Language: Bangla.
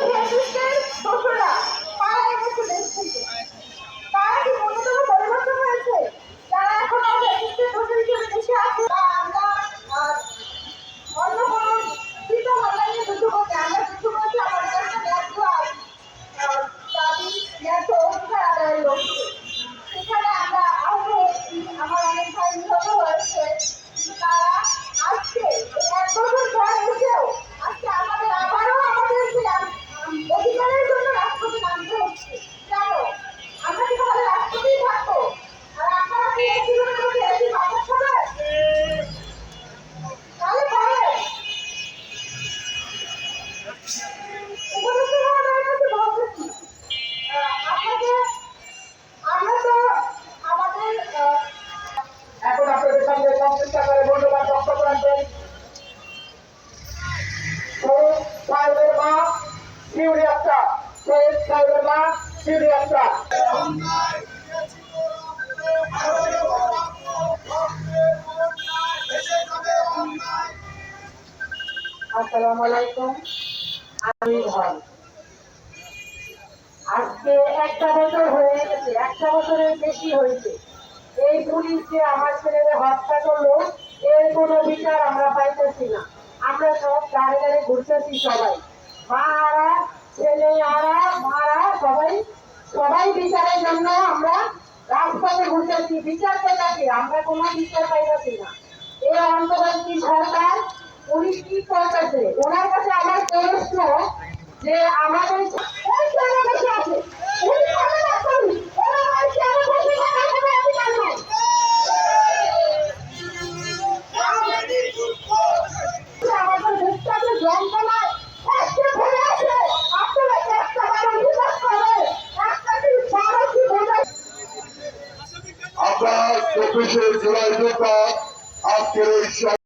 Yeah. এখন আপনাদের সামনে সংশ্লিষ্ট আকারে মূল্যবান বক্তব্য রাখবেন। সাহেবের মা শিউরি আক্তার। শহীদ সাহেবের মা শিউরি আক্তার। আসসালামু আলাইকুম। আজকে একটা বছর হয়ে গেছে, একটা বছরের বেশি হয়েছে। এই পুলিশ যে আমার ছেলেকে হত্যা করল, এর কোনো বিচার আমরা পাইতেছি না। আমরা সব দাঁড়ে দাঁড়ে ঘুরতেছি সবাই। মারা, ছেলে আরা মারা, সবাই সবাই বিচারের জন্য আমরা রাজপথে ঘুরতেছি। বিচার পেতাছি আমরা কোনো বিচার পাইতেছি না। এই অন্তর্বর্তী সরকার উনি কি করতেছে? ওনার কাছে আমার প্রশ্ন যে আমাদের আছে। চব্বিশে জুলাই আজকের